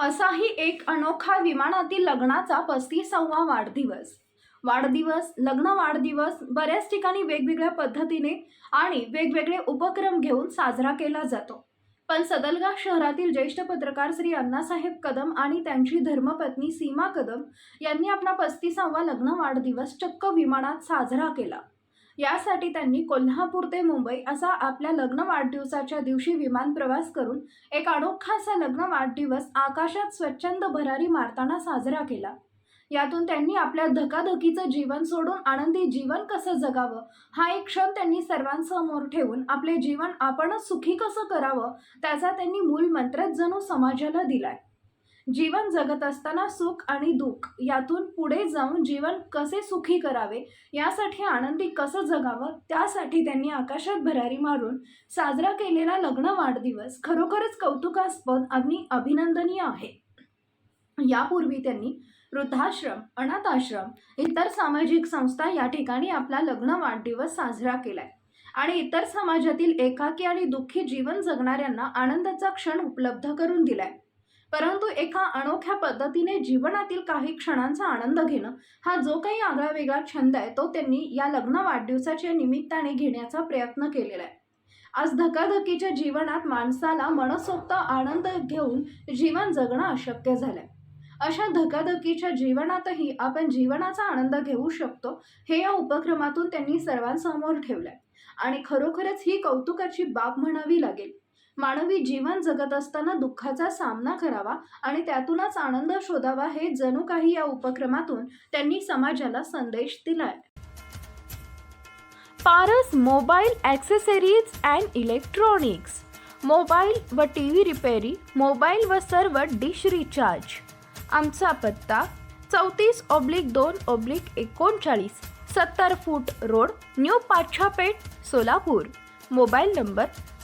असाही एक अनोखा विमानातील लग्नाचा पस्तीसावा वाढदिवस. वाढदिवस लग्न वाढदिवस बऱ्याच ठिकाणी वेगवेगळ्या पद्धतीने आणि वेगवेगळे उपक्रम घेऊन साजरा केला जातो. पण सदलगा शहरातील ज्येष्ठ पत्रकार श्री अण्णासाहेब कदम आणि त्यांची धर्मपत्नी सीमा कदम यांनी आपला पस्तीसावा लग्न वाढदिवस चक्क विमानात साजरा केला. यासाठी त्यांनी कोल्हापूर ते मुंबई असा आपल्या लग्न वाढदिवसाच्या दिवशी विमान प्रवास करून एक अनोखा असा लग्न वाढदिवस आकाशात स्वच्छंद भरारी मारताना साजरा केला. यातून त्यांनी आपल्या धकाधकीचं जीवन सोडून आनंदी जीवन कसं जगावं हा एक क्षण त्यांनी सर्वांसमोर ठेवून आपले जीवन आपणच सुखी कसं करावं त्याचा त्यांनी मूल मंत्रच जणू समाजाला दिलाय. जीवन जगत असताना सुख आणि दुःख यातून पुढे जाऊन जीवन कसे सुखी करावे यासाठी आनंदी कसं जगावं त्यासाठी त्यांनी आकाशात भरारी मारून साजरा केलेला लग्न वाढदिवस खरोखरच कौतुकास्पद आणि अभिनंदनीय आहे. यापूर्वी त्यांनी वृद्धाश्रम अनाथाश्रम इतर सामाजिक संस्था या ठिकाणी आपला लग्न वाढदिवस साजरा केलाय आणि इतर समाजातील एकाकी आणि दुःखी जीवन जगणाऱ्यांना आनंदाचा क्षण उपलब्ध करून दिलाय. परंतु एका अनोख्या पद्धतीने जीवनातील काही क्षणांचा आनंद घेणं हा जो काही आगळा वेगळा छंद आहे तो त्यांनी या लग्न वाढदिवसाच्या निमित्ताने घेण्याचा प्रयत्न केलेला आहे. आज धकाधकीच्या जीवनात माणसाला मनसोक्त आनंद घेऊन जीवन जगणं अशक्य झालंय. अशा धकाधकीच्या जीवनातही आपण जीवनाचा आनंद घेऊ शकतो हे या उपक्रमातून त्यांनी सर्वांसमोर ठेवलंय. आणि खरोखरच ही कौतुकाची बाब म्हणावी लागेल मानवी जीवन जगत असताना दुःखाचा सामना करावा आणि त्यातूनच आनंद शोधावा हे जणू काही या उपक्रमातून त्यांनी समाजाला संदेश दिलाय. Paras mobile accessories and electronics. Mobile व टी व्ही रिपेरी मोबाईल व सर्व डिश रिचार्ज. आमचा पत्ता चौतीस ऑब्लिक दोन ऑब्लिक एकोणचाळीस सत्तर feet road new Pachchhapeth Solapur. Mobile number